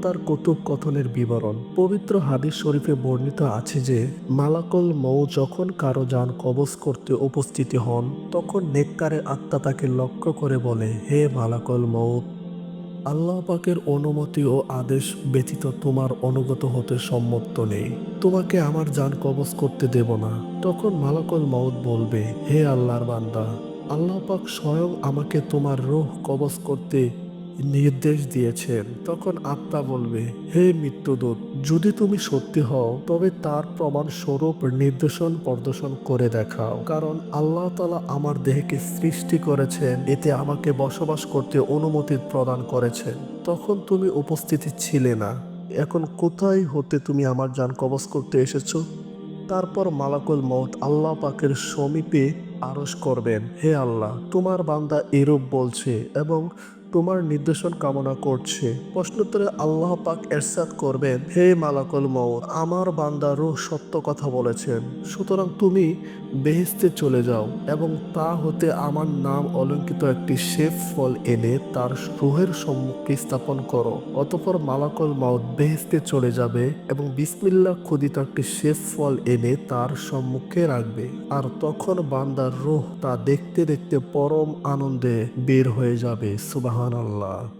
আত্মার কৌতুক কথনের বিবরণ। পবিত্র হাদিস শরীফে বর্ণিত আছে যে, মালাকল মৌ যখন কারও যান কবজ করতে উপস্থিতি হন, তখন নেককারের আত্মা তাকে লক্ষ্য করে বলে, হে মালাকল মৌত আল্লাহ পাকের অনুমতি ও আদেশ ব্যতীত তোমার অনুগত হতে সম্মত নেই। তোমাকে আমার যান কবজ করতে দেব না। তখন মালাকল মৌত বলবে, হে আল্লাহর বান্দা, আল্লাহ পাক স্বয়ং আমাকে তোমার রোহ কবজ করতে নির্দেশ দিয়েছেন। তখন আত্মা বলবে, হে মৃত্যুদূত, যদি তুমি সত্যি হও, তবে তার প্রমাণ স্বরূপ নির্দেশন প্রদর্শন করে দেখাও। কারণ আল্লাহ তালা আমার দেহকে সৃষ্টি করেছেন, এতে আমাকে বসবাস করতে অনুমতি প্রদান করেছেন। তখন তুমি উপস্থিতি ছিলে না। এখন কোথায় হতে তুমি আমার যান কবজ করতে এসেছ? তারপর মালাকুল মৌত আল্লাহ পাকের সমীপে আরস করবেন, হে আল্লাহ, তোমার বান্দা এরূপ বলছে এবং তোমার নির্দেশন কামনা করছে। প্রশ্নোত্তরে আল্লাহ পাক এরশাদ করবেন, হে মালাকুল মৌত আমার বান্দা রূহ সত্য কথা বলেছেন। সুতরাং তুমি বেহেস্তে চলে যাও এবং তা হতে আমার নাম অলঙ্কিত একটি শেফ ফল এনে তার রুহের সম্মুখে স্থাপন করো। অতপর মালাকুল মাউত বেহেস্তে চলে যাবে এবং বিসমিল্লা খুদিত একটি শেফ ফল এনে তার সম্মুখে রাখবে। আর তখন বান্দার রুহ তা দেখতে দেখতে পরম আনন্দে বের হয়ে যাবে। সুবাহান